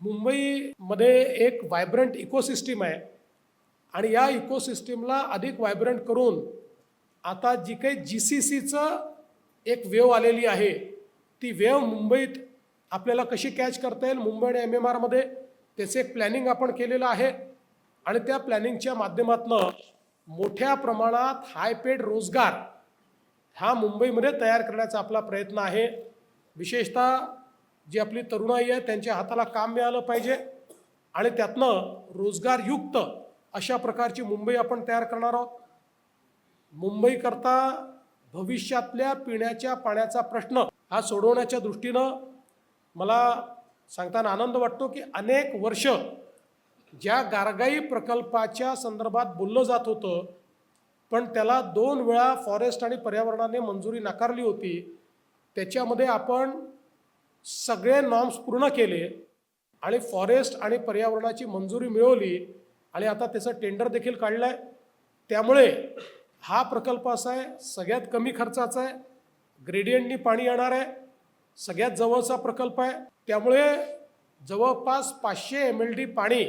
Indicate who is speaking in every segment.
Speaker 1: मुंबईमध्ये एक vibrant ecosystem आहे. आणि या इकोसिस्टीमला अधिक व्हायब्रंट करून आता जी काही जी सी सीचं एक वेव आलेली आहे ती वेव मुंबईत आपल्याला कशी कॅच करता येईल मुंबई आणि एम एम आरमध्ये त्याचं एक प्लॅनिंग आपण केलेलं आहे. आणि त्या प्लॅनिंगच्या माध्यमातनं मोठ्या प्रमाणात हाय पेड रोजगार हा मुंबईमध्ये तयार करण्याचा आपला प्रयत्न आहे. विशेषतः जी आपली तरुणाई आहे त्यांच्या हाताला काम मिळालं पाहिजे आणि त्यातनं रोजगारयुक्त अशा प्रकारची मुंबई आपण तयार करणार आहोत. मुंबईकरता भविष्यातल्या पिण्याच्या पाण्याचा प्रश्न हा सोडवण्याच्या दृष्टीनं मला सांगताना आनंद वाटतो की अनेक वर्ष ज्या गारगाई प्रकल्पाच्या संदर्भात बोललं जात होतं पण त्याला दोन वेळा फॉरेस्ट आणि पर्यावरणाने मंजुरी नाकारली होती. त्याच्यामध्ये आपण सगळे नॉर्म्स पूर्ण केले आणि फॉरेस्ट आणि पर्यावरणाची मंजुरी मिळवली आणि आता त्याचं टेंडर देखील काढलं आहे त्यामुळे हा प्रकल्प असा आहे सगळ्यात कमी खर्चाचा आहे ग्रेडियंटनी पाणी येणार आहे सगळ्यात जवळचा प्रकल्प आहे. त्यामुळे जवळपास पाचशे एम एल डी पाणी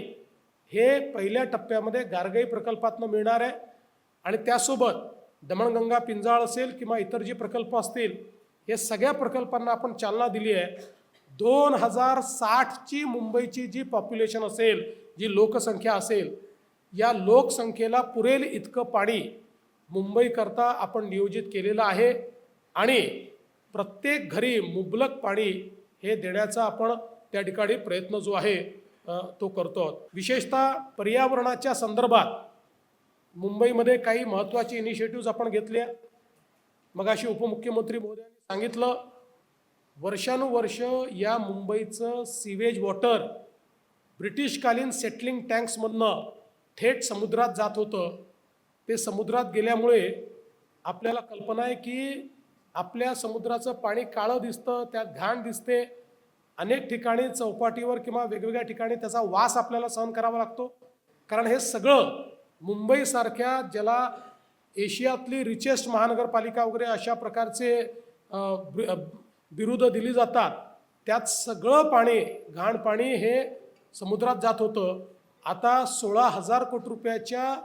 Speaker 1: हे पहिल्या टप्प्यामध्ये गारगाई प्रकल्पातनं मिळणार आहे. आणि त्यासोबत दमणगंगा पिंजाळ असेल किंवा इतर जे प्रकल्प असतील हे सगळ्या प्रकल्पांना आपण चालना दिली आहे. दोन हजार साठची मुंबईची जी पॉप्युलेशन असेल जी लोकसंख्या असेल या लोकसंख्येला पुरेल इतकं पाणी मुंबईकरता आपण नियोजित केलेलं आहे. आणि प्रत्येक घरी मुबलक पाणी हे देण्याचा आपण त्या ठिकाणी प्रयत्न जो आहे तो करतो. आहोत विशेषतः पर्यावरणाच्या संदर्भात मुंबईमध्ये काही महत्त्वाची इनिशिएटिव्ज आपण घेतल्या. मग अशी उपमुख्यमंत्री महोदयांनी सांगितलं वर्षानुवर्ष या मुंबईचं सिवेज वॉटर ब्रिटिशकालीन सेटलिंग टँक्समधनं थेट समुद्रात जात होतं. ते समुद्रात गेल्यामुळे आपल्याला कल्पना आहे की आपल्या समुद्राचं पाणी काळं दिसतं त्यात घाण दिसते. अनेक ठिकाणी चौपाटीवर किंवा वेगवेगळ्या ठिकाणी त्याचा वास आपल्याला सहन करावा लागतो. कारण हे सगळं मुंबईसारख्या ज्याला एशियातली रिचेस्ट महानगरपालिका वगैरे अशा प्रकारचे बिरुदं दिली जातात. त्यात सगळं पाणी घाण पाणी हे समुद्रात जात होतं. आता सोळा हजार कोटी रुपयाच्या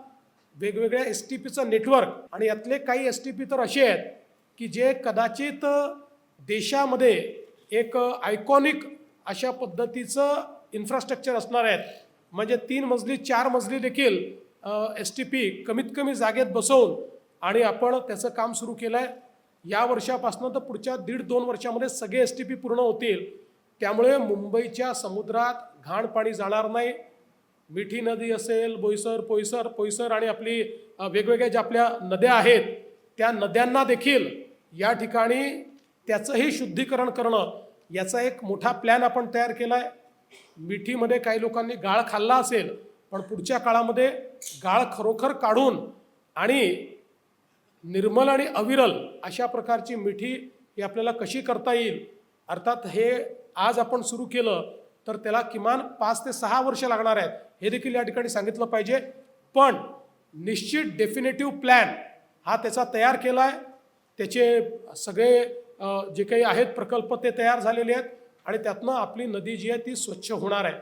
Speaker 1: वेगवेगळ्या एस टी पीचं नेटवर्क आणि यातले काही एस टी पी तर असे आहेत की जे कदाचित देशामध्ये एक आयकॉनिक अशा पद्धतीचं इन्फ्रास्ट्रक्चर असणार आहेत. म्हणजे तीन मजली चार मजली देखील एस टी पी कमीत कमी जागेत बसवून आणि आपण त्याचं काम सुरू केलं आहे या वर्षापासून तर पुढच्या दीड दोन वर्षामध्ये सगळे एस टी पी पूर्ण होतील. त्यामुळे मुंबईच्या समुद्रात घाण पाणी जाणार नाही. मिठी नदी असेल बोईसर पोईसर पोईसर आणि आपली वेगवेगळ्या ज्या आपल्या नद्या आहेत त्या नद्यांना देखील या ठिकाणी त्याचंही शुद्धीकरण करणं याचा एक मोठा प्लॅन आपण तयार केला आहे मिठीमध्ये काही लोकांनी गाळ खाल्ला असेल पण पुढच्या काळामध्ये गाळ खरोखर काढून आणि निर्मल आणि अविरल अशा प्रकारची मिठी ही आपल्याला कशी करता येईल? अर्थात हे आज आपण सुरू केलं तर त्याला किमान पाच ते सहा वर्ष लागणार आहेत. हे देखील या ठिकाणी सांगितलं पाहिजे. पण निश्चित डेफिनेटिव्ह प्लॅन हा त्याचा तयार केला आहे त्याचे सगळे जे काही आहेत प्रकल्प ते तयार झालेले आहेत आणि त्यातनं आपली नदी जी आहे ती स्वच्छ होणार आहे.